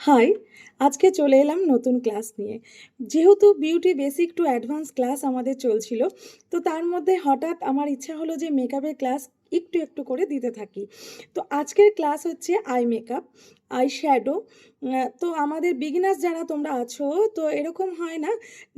High, আজকে চলে এলাম নতুন ক্লাস নিয়ে। যেহেতু beauty basic to advance class আমাদের চলছিল, তো তার মধ্যে হঠাৎ আমার ইচ্ছা হলো যে মেকআপের ক্লাস একটু একটু করে দিতে থাকি। তো আজকের ক্লাস হচ্ছে আই মেকআপ। আই শ্যাডো তো আমাদের বিগিনার্স যারা তোমরা আছো, তো এরকম হয় না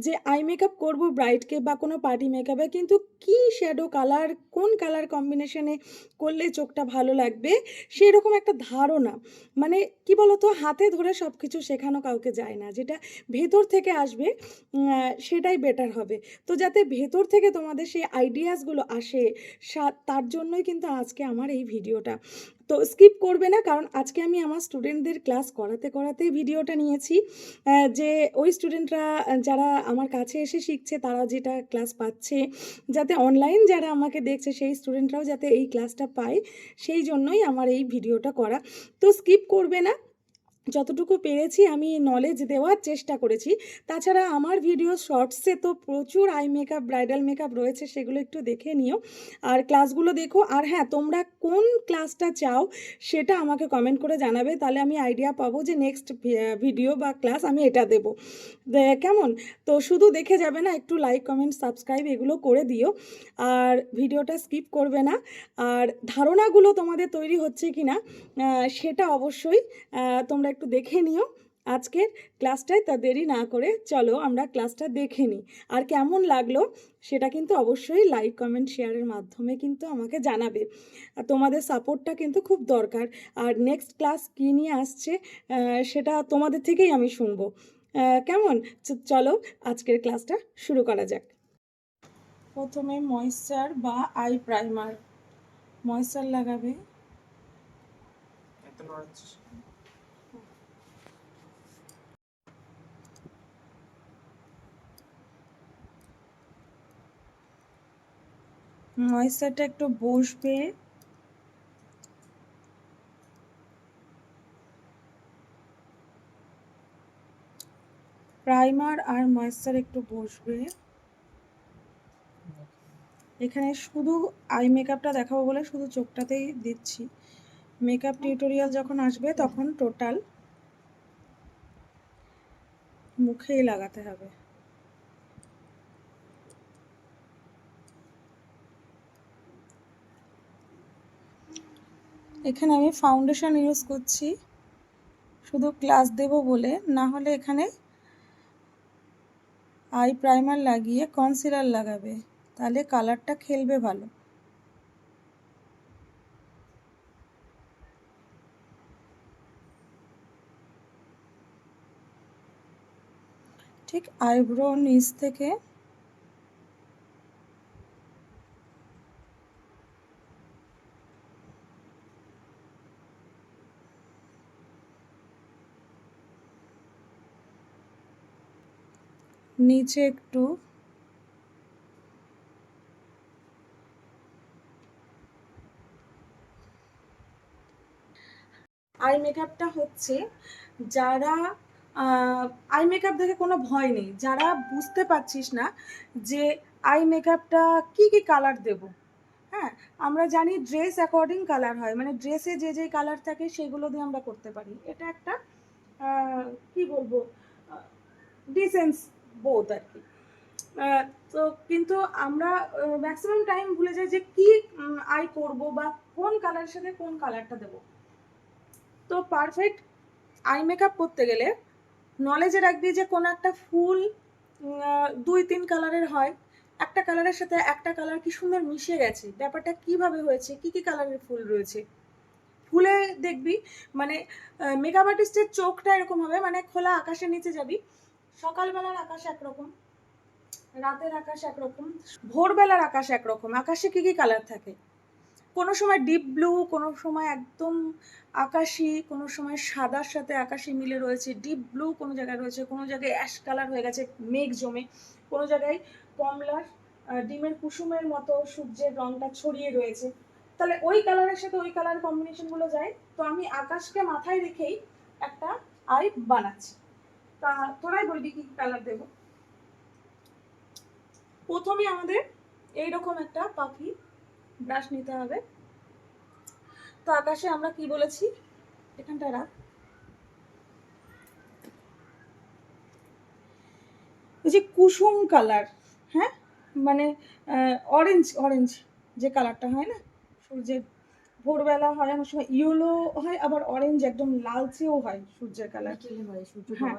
যে আই মেকআপ করব ব্রাইটকে বা কোনো পার্টি মেকআপে কিন্তু কি শ্যাডো কালার কোন কালার কম্বিনেশনে করলে চোখটা ভালো লাগবে, সেরকম একটা ধারণা। মানে কি বলতো, হাতে ধরে সব কিছু শেখানো কাউকে যায় না। যেটা ভেতর থেকে আসবে সেটাই বেটার হবে। তো যাতে ভেতর থেকে তোমাদের সেই আইডিয়াসগুলো আসে তার জন্যই কিন্তু আজকে আমার এই ভিডিওটা তো স্কিপ করবে না, কারণ আজকে আমি আমার স্টুডেন্টদের ক্লাস করাতে করাতে ভিডিওটা নিয়েছি যে ওই স্টুডেন্টরা যারা আমার কাছে এসে শিখছে, তারা যেটা ক্লাস পাচ্ছে, যাতে অনলাইন যারা আমাকে দেখছে, সেই স্টুডেন্টরাও যাতে এই ক্লাসটা পায়, সেই জন্যই আমার এই ভিডিওটা করা। তো স্কিপ করবে না যতটুকু পেরেছি আমি নলেজ দেওয়ার চেষ্টা করেছি। তাছাড়া আমার ভিডিও শর্টসে তো প্রচুর আই মেকআপ ব্রাইডাল মেকআপ রয়েছে, সেগুলো একটু দেখে নিও। আর ক্লাসগুলো দেখো, আর হ্যাঁ তোমরা কোন ক্লাসটা চাও সেটা আমাকে কমেন্ট করে জানাবে, তাহলে আমি আইডিয়া পাবো যে নেক্সট ভিডিও বা ক্লাস আমি এটা দেবো। কেমন? তো শুধু দেখে যাবে না, একটু লাইক কমেন্ট সাবস্ক্রাইব এগুলো করে দিও। আর ভিডিওটা স্কিপ করবে না। আর ধারণাগুলো তোমাদের তৈরি হচ্ছে কি না সেটা অবশ্যই তোমরা একটু দেখে নিও। আজকের ক্লাসটায় তা দেরি না করে চলো আমরা ক্লাসটা দেখে নিই। আর কেমন লাগল সেটা কিন্তু অবশ্যই লাইক, কমেন্ট, শেয়ারের মাধ্যমে কিন্তু আমাকে জানাবে। আর তোমাদের সাপোর্টটা কিন্তু খুব দরকার। আর নেক্সট ক্লাস কী নিয়ে আসছে সেটা তোমাদের থেকেই আমি শুনব। কেমন? চলো আজকের ক্লাসটা শুরু করা যাক। প্রথমে ময়েশ্চার বা আই প্রাইমার। ময়েশ্চার লাগাবে। ময়েশ্চারটা একটু বসবে। প্রাইমার আর ময়েশ্চার একটু বসবে। এখানে শুধু আই মেকআপটা দেখাবো বলে শুধু চোখটাতেই দিচ্ছি। মেকআপ টিউটোরিয়াল যখন আসবে তখন টোটাল মুখেই লাগাতে হবে। এখানে আমি ফাউন্ডেশন ইউজ করছি। শুধু ক্লাস দেব বলে, না হলে এখানে আই প্রাইমার লাগিয়ে কনসিলার লাগাবে, তাহলে কালারটা খেলবে ভালো। ঠিক আইব্রো নিচ থেকে নিচে একটু। আই মেকআপটা হচ্ছে যারা আই মেকআপ দেখে কোনো ভয় নেই। যারা বুঝতে পারছিস না যে আই মেকআপটা কি কি কালার দেব। হ্যাঁ আমরা জানি ড্রেস অ্যাকর্ডিং কালার হয়। মানে ড্রেসে যে যে কালার থাকে সেগুলো দিয়ে আমরা করতে পারি। এটা একটা কি বলব ডিসেন্স বোধ আর কি। তো কিন্তু আমরা ম্যাক্সিমাম টাইম ভুলে যাই যে কি আই করব বা কোন কালারের সাথে কোন কালারটা দেবো। তো পারফেক্ট আই মেকআপ করতে গেলে নলেজে রাখবি যে কোনো একটা ফুল দুই তিন কালারের হয়। একটা কালারের সাথে একটা কালার কি সুন্দর মিশে গেছে। ব্যাপারটা কীভাবে হয়েছে? কি কি কালারের ফুল রয়েছে? ফুলে দেখবি মানে মেকআপ আর্টিস্টের চোখটা এরকম হবে মানে খোলা আকাশের নিচে যাবি। সকালবেলার আকাশ একরকম, রাতের আকাশ একরকম, ভোরবেলার আকাশ একরকম, আকাশে কি কি কালার থাকে? কোনো সময় ডিপ ব্লু কোনো সময় একদম আকাশি, কোনো সময় সাদার সাথে আকাশি মিলে রয়েছে ডিপ ব্লু কোনো জায়গায় রয়েছে, কোনো জায়গায় অ্যাশ কালার হয়ে গেছে, মেঘ জমে, কোনো জায়গায় কমলার ডিমের কুসুমের মতো সূর্যের রংটা ছড়িয়ে রয়েছে। তাহলে ওই কালারের সাথে ওই কালার কম্বিনেশনগুলো যায়, তো আমি আকাশকে মাথায় রেখেই একটা আই বানাচ্ছি। তা তোরাই বলবি কি কালার দেব? প্রথমে আমাদের এই রকম একটা পাখি ব্রাশ নিতে হবে। তো আকাশে আমরা কি বলেছি? এখানটা রাখ। যে কুসুম কালার হ্যাঁ? মানে অরেঞ্জ অরেঞ্জ যে কালারটা হয় না? সূর্যের ভোরবেলা হয় অনেক সময় ইয়েলো হয় আবার অরেঞ্জ একদম লালচেও হয় সূর্যের কালার হয় হ্যাঁ।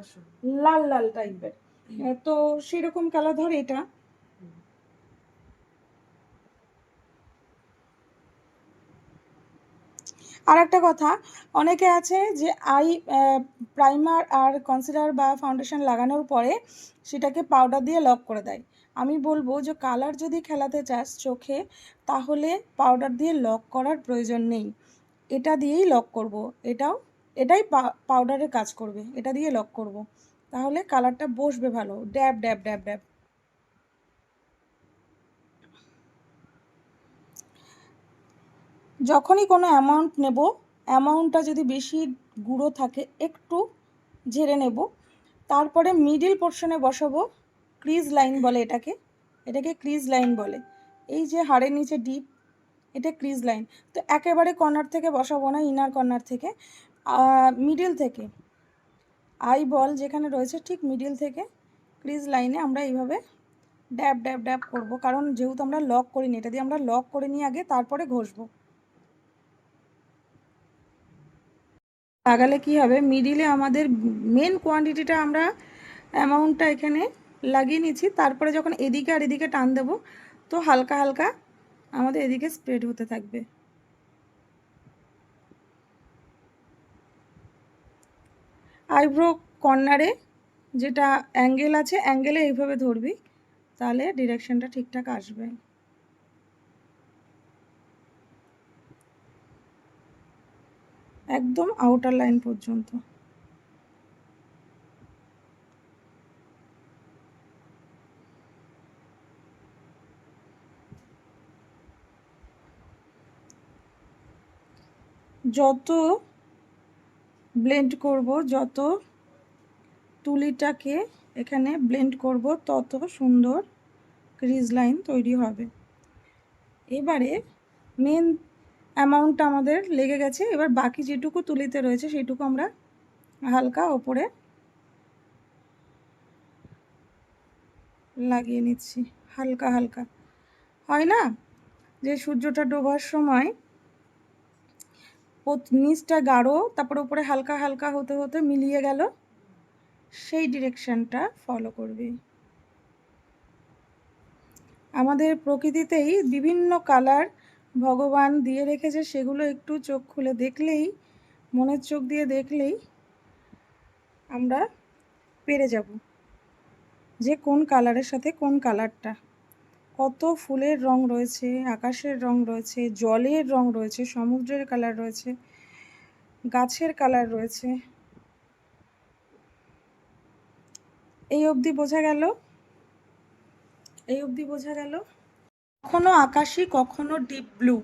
লাল লাল টাইপের তো সেরকম কালার ধর এটা। আর একটা কথা অনেকে আছে যে আই প্রাইমার আর কনসিলার বা ফাউন্ডেশন লাগানোর পরে সেটাকে পাউডার দিয়ে লক করে দেয়। আমি বলব যে কালার যদি খেলাতে চাস চোখে, তাহলে পাউডার দিয়ে লক করার প্রয়োজন নেই। এটা দিয়েই লক করব। এটাও, এটাই পাউডারের কাজ করবে। এটা দিয়ে লক করব। তাহলে কালারটা বসবে ভালো। ড্যাব ড্যাব ড্যাব ড্যাব। যখনই কোনো অ্যামাউন্ট নেব অ্যামাউন্টটা যদি বেশি গুঁড়ো থাকে, একটু ঝেড়ে নেব। তারপরে মিডিল পোর্শনে বসাবো। ক্রিজ লাইন বলে এটাকে এটাকে ক্রিজ লাইন বলে। এই যে হাড়ের নিচে ডিপ এটা ক্রিজ লাইন তো একেবারে কর্নার থেকে বসাবো না ইনার কর্নার থেকে। মিডিল থেকে। আই বল যেখানে রয়েছে ঠিক মিডিল থেকে ক্রিজ লাইনে আমরা এইভাবে ড্যাব ড্যাব ড্যাব করব। কারণ যেহেতু আমরা লক করিনি, এটা দিয়ে আমরা লক করে নিয়ে আগে তারপরে ঘষবো। লাগালে কি হবে? মিডিলে আমাদের মেন কোয়ান্টিটিটা আমরা অ্যামাউন্টটা এখানে লাগিয়ে নিচ্ছি তারপরে যখন এদিকে আর এদিকে টান দেবো, তো হালকা হালকা আমাদের এদিকে স্প্রেড হতে থাকবে। আইব্রো কর্নারে যেটা অ্যাঙ্গেল আছে, অ্যাঙ্গেলে এইভাবে ধরবি, তাহলে ডিরেকশনটা ঠিকঠাক আসবে। একদম আউটার লাইন পর্যন্ত। যত ব্লেন্ড করব, যত তুলিটাকে এখানে ব্লেন্ড করব, তত সুন্দর ক্রিজ লাইন তৈরি হবে। এবারে মেন অ্যামাউন্টটা আমাদের লেগে গেছে। এবার বাকি যেটুকু তুলিতে রয়েছে, সেইটুকু আমরা হালকা ওপরে লাগিয়ে নিচ্ছি, হালকা হালকা। হয় না? যে সূর্যটা ডোবার সময় নিচটা গাঢ়, তারপর উপরে হালকা হালকা হতে হতে মিলিয়ে গেল। সেই ডিরেকশনটা ফলো করবি। আমাদের প্রকৃতিতেই বিভিন্ন কালার ভগবান দিয়ে রেখেছে, সেগুলো একটু চোখ খুলে দেখলেই, মনের চোখ দিয়ে দেখলেই আমরা পেরে যাব। যে কোন কালারের সাথে কোন কালারটা। কত ফুলের রং রয়েছে, আকাশের রং রয়েছে, জলের রং রয়েছে, সমুদ্রের কালার রয়েছে, গাছের কালার রয়েছে। এই অবধি বোঝা গেল? এই অবধি বোঝা গেল? কখনো আকাশি কখনো ডিপ ব্লু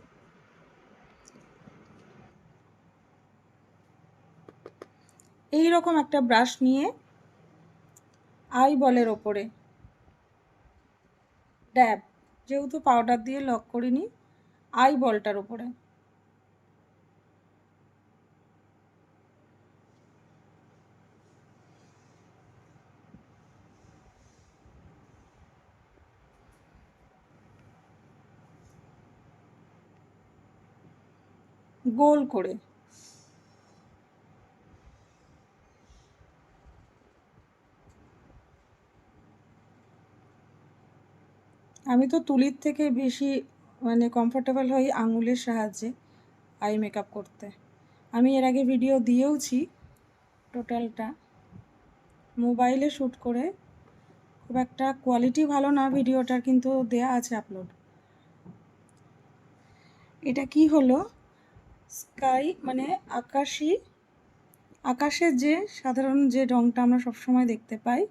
এই রকম একটা ব্রাশ নিয়ে আই বলের ওপরে। ড্যাব যেহেতু পাউডার দিয়ে লক করিনি আই বলটার ওপরে গোল করে। আমি তো তুলির থেকে বেশি মানে কমফোর্টেবল হই আঙুলের সাহায্যে আই মেকআপ করতে। আমি এর আগে ভিডিও দিয়েওছি টোটালটা মোবাইলে শ্যুট করে খুব একটা কোয়ালিটি ভালো না ভিডিওটার কিন্তু দেয়া আছে আপলোড এটা কি হলো? স্কাই মানে আকাশি, আকাশের যে সাধারণ যে রঙটা আমরা সবসময় দেখতে পাই,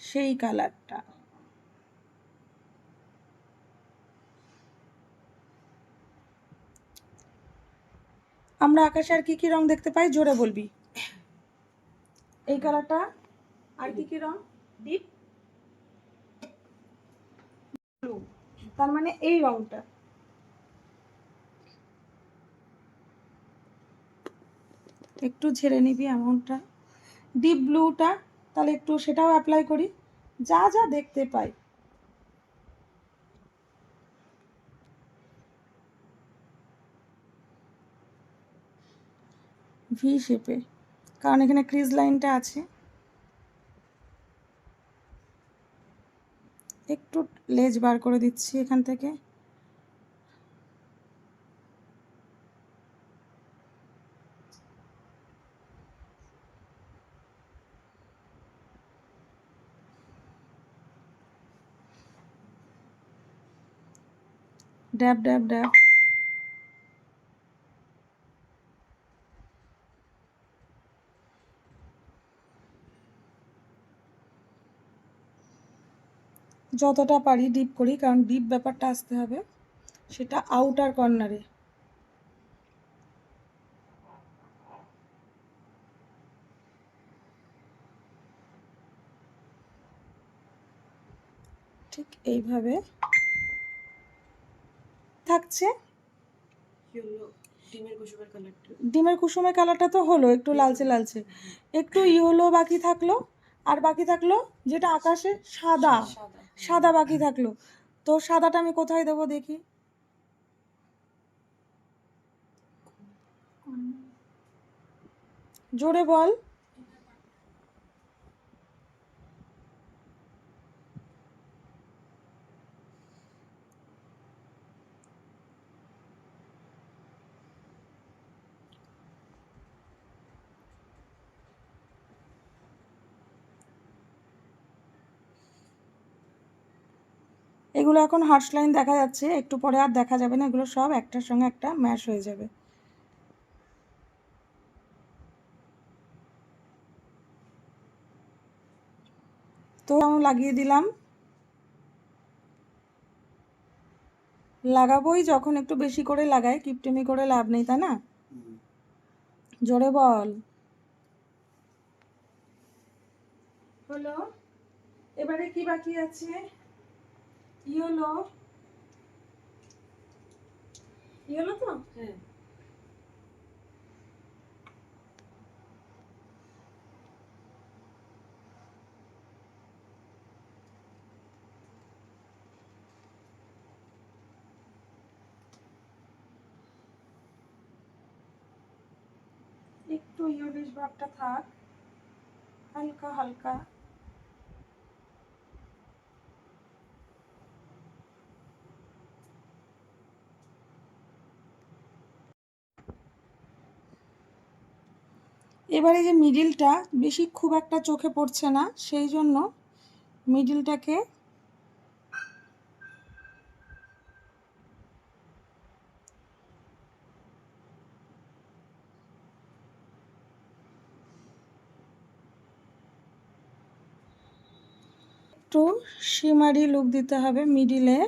সেই কালারটা আমরা আকাশে আর কি কি রং দেখতে পাই? জোরে বলবি। এই কালারটা আর কি কি রং? ডিপ ব্লু তার মানে এই রংটা। একটু ঝেড়ে নিবি অ্যামাউন্টটা ডিপ ব্লুটা তাহলে একটু সেটাও অ্যাপ্লাই করি। যা যা দেখতে পাই। ভি শেপে কারণ এখানে ক্রিজ লাইনটা আছে। একটু লেজ বার করে দিচ্ছি এখান থেকে। ড্যাব ড্যাব ড্যাব যতটা পারি ডিপ করি কারণ ডিপ ব্যাপারটা আসতে হবে। সেটা আউটার কর্নারে ঠিক এইভাবে। থাকছে। ডিমের কুসুমের কালারটা তো হলো একটু লালচে লালচে। একটু ইয়েলো বাকি থাকল। আর বাকি থাকল যেটা আকাশে সাদা। সাদা। বাকি থাকল। তো সাদাটা আমি কোথায় দেবো দেখি? জোরে বল। এগুলো এখন হার্স লাইন দেখা যাচ্ছে, একটু পরে আর দেখা যাবে না, এগুলো সব একটার সঙ্গে একটা ম্যাশ হয়ে যাবে। তো আমি লাগিয়ে দিলাম। লাগাবোই যখন একটু বেশি করে লাগাই কিপটেমি করে লাভ নেই, তাই না? জোরে বল। হলো, এবারে কি বাকি আছে? ইয়েলো ইয়েলো তো হ্যাঁ একটু ইয়েলিশ ভাবটা থাক হালকা হালকা এবারে যে মিডিলটা বেশি খুব একটা চোখে পড়ছে না, সেই জন্য মিডিলটাকে একটু শিমারি লুক দিতে হবে মিডিলে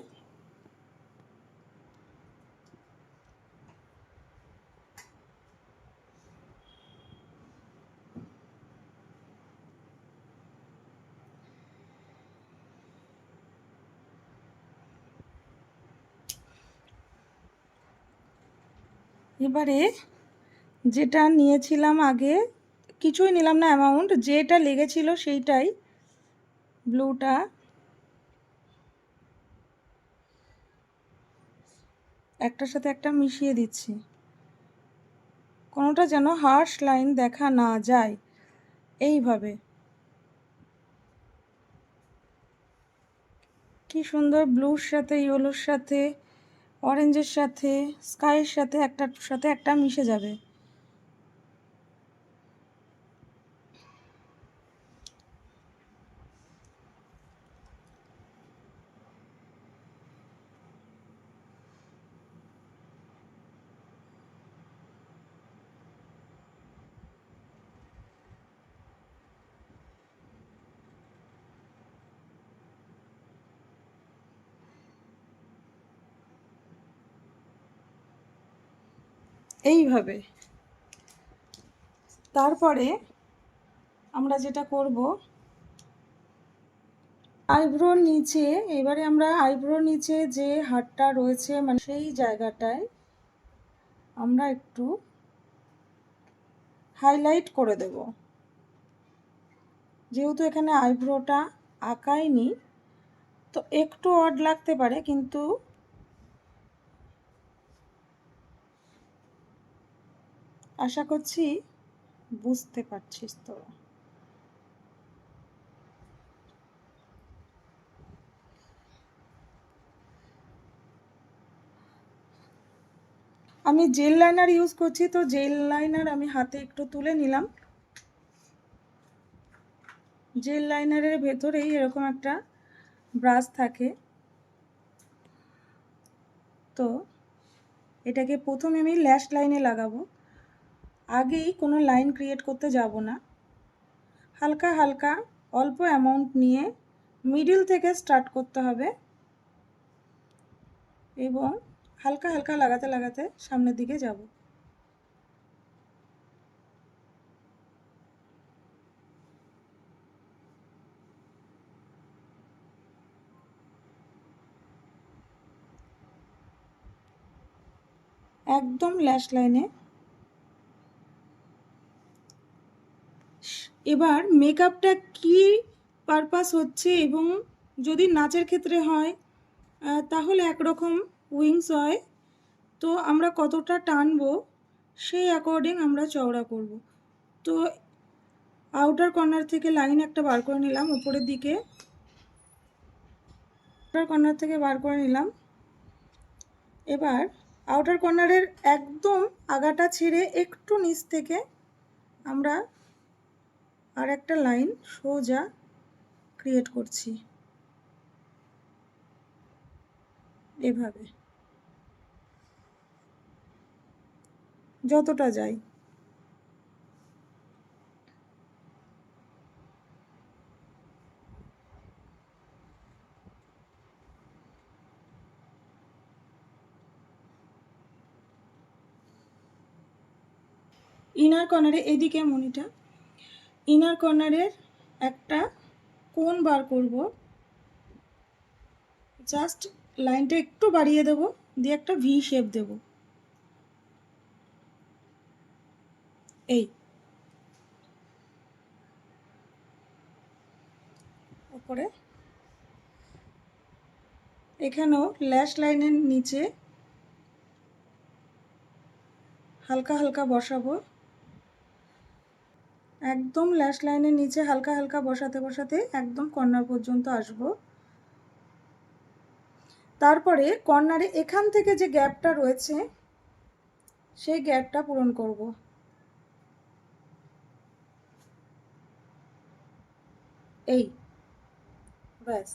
এবারে যেটা নিয়েছিলাম আগে, কিছুই নিলাম না অ্যামাউন্ট যেটা লেগেছিল সেইটাই ব্লুটা একটার সাথে একটা মিশিয়ে দিচ্ছি। কোনোটা যেন হার্শ লাইন দেখা না যায়। এইভাবে। কি সুন্দর ব্লুর সাথে ইয়েলোর সাথে অরেঞ্জের সাথে স্কাইয়ের সাথে একটার সাথে একটা মিশে যাবে। এইভাবে। তারপরে আমরা যেটা করব, আইব্রোর নিচে, এবারে আমরা আইব্রোর নিচে যে হাড়টা রয়েছে মানে সেই জায়গাটায় আমরা একটু হাইলাইট করে দেব। যেহেতু এখানে আইব্রোটা আঁকাইনি, তো একটু অড লাগতে পারে, কিন্তু আশা করছি বুঝতে পারছিস তো। আমি জেল লাইনার ইউজ করছি, তো জেল লাইনার আমি হাতে একটু তুলে নিলাম। জেল লাইনারের ভেতরেই এরকম একটা ব্রাশ থাকে। তো এটাকে প্রথমে আমি ল্যাশ লাইনে লাগাবো। আগেই কোনো লাইন ক্রিয়েট করতে যাব না। হালকা হালকা অল্প অ্যামাউন্ট নিয়ে মিডিল থেকে স্টার্ট করতে হবে। এবং হালকা হালকা লাগাতে লাগাতে সামনের দিকে যাব। একদম ল্যাশ লাইনে এবার মেকআপটা কি পারপাস হচ্ছে এবং যদি নাচের ক্ষেত্রে হয় তাহলে একরকম উইংস হয়। তো আমরা কতটা টানবো, সেই অ্যাকর্ডিং আমরা চওড়া করব। তো আউটার কর্নার থেকে লাইন একটা বার করে নিলাম, উপরের দিকে। আউটার কর্নার থেকে বার করে নিলাম। এবার আউটার কর্নারের একদম আগাটা ছেড়ে একটু নিচ থেকে আমরা আর একটা লাইন সোজা ক্রিয়েট করছি। এভাবে। যতটা যায় ইনার কর্নারে এদিকে মনিটা। ইনার কর্নারের একটা কোন বার করব। জাস্ট লাইনটা একটু বাড়িয়ে দেব, দিয়ে একটা ভি শেপ দেব। এই। উপরে। এখানেও ল্যাশ লাইনের নিচে হালকা হালকা বসাবো। একদম ল্যাশ লাইনের নিচে হালকা হালকা বসাতে বসাতে একদম কর্নার পর্যন্ত আসব। তারপরে কর্নারে এখান থেকে যে গ্যাপটা রয়েছে, সেই গ্যাপটা পূরণ করব। এই, ব্যাস।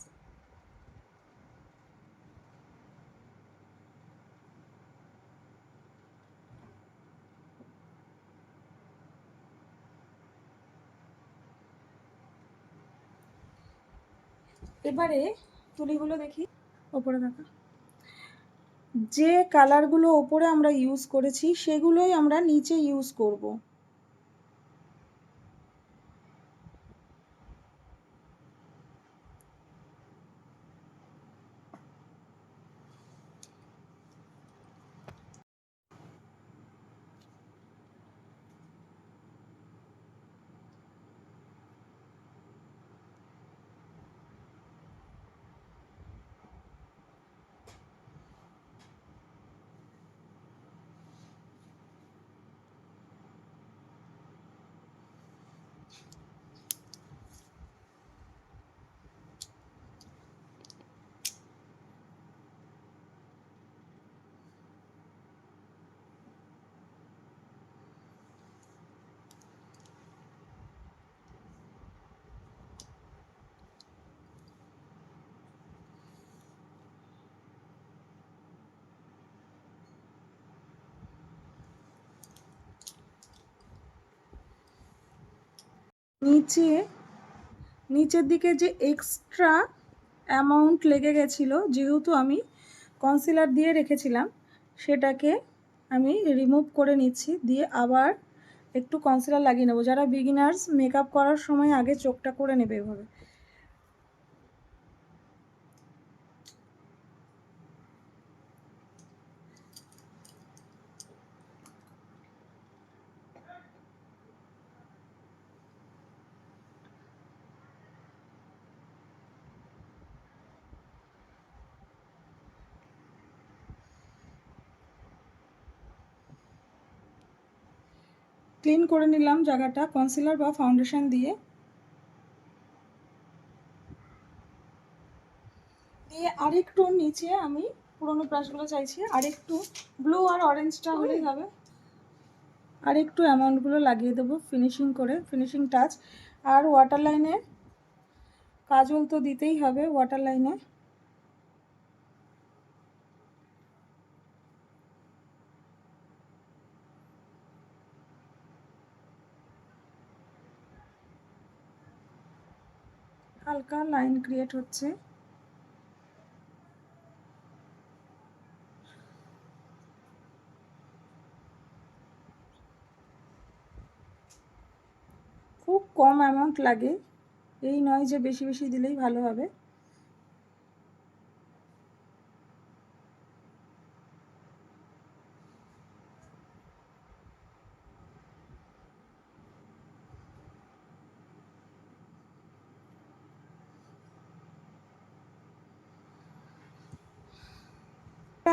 এবারে তুলিগুলো দেখি, ওপরে দেখা। যে কালারগুলো ওপরে আমরা ইউজ করেছি, সেগুলোই আমরা নিচে ইউজ করব। নিচে, নিচের দিকে যে এক্সট্রা অ্যামাউন্ট লেগে গেছিল, যেহেতু আমি কনসিলার দিয়ে রেখেছিলাম, সেটাকে আমি রিমুভ করে নিচ্ছি, দিয়ে আবার একটু কনসিলার লাগিয়ে নেব। যারা বিগিনার্স মেকআপ করার সময় আগে চোখটা করে নেবে এভাবে। ক্লিন করে নিলাম জায়গাটা কনসিলার বা ফাউন্ডেশন দিয়ে। দিয়ে আরেকটু নিচে আমি পুরোনো ব্রাশগুলো চাইছি আরেকটু ব্লু আর অরেঞ্জটা হলেই হবে। আরেকটু অ্যামাউন্টগুলো লাগিয়ে দেবো ফিনিশিং করে ফিনিশিং টাচ আর ওয়াটার লাইনে কাজল তো দিতেই হবে ওয়াটার লাইনে হালকা লাইন ক্রিয়েট হচ্ছে। খুব কম অ্যামাউন্ট লাগে। এই নয় যে বেশি বেশি দিলেই ভালো হবে।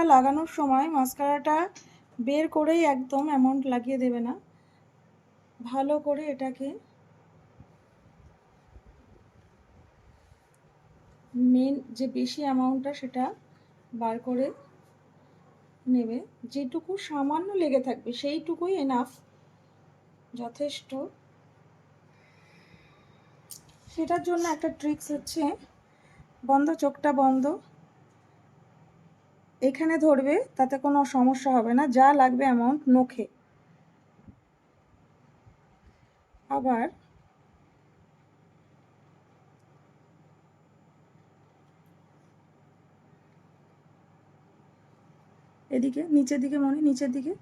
লাগানোর সময় মাস্কারাটা বের করেই একদম অ্যামাউন্ট লাগিয়ে দেবে না। ভালো করে এটাকে মেন যে বেশি অ্যামাউন্টটা সেটা বার করে নেবে। যেটুকু সামান্য লেগে থাকবে সেইটুকুই এনাফ যথেষ্ট। সেটার জন্য একটা ট্রিক্স হচ্ছে, বন্ধ, চোখটা বন্ধ। এখানে ধরবে, তাতে কোনো সমস্যা হবে না, যা লাগবে অ্যামাউন্ট নখে। আবার এদিকে, নিচের দিকে মনে, নিচের দিকে।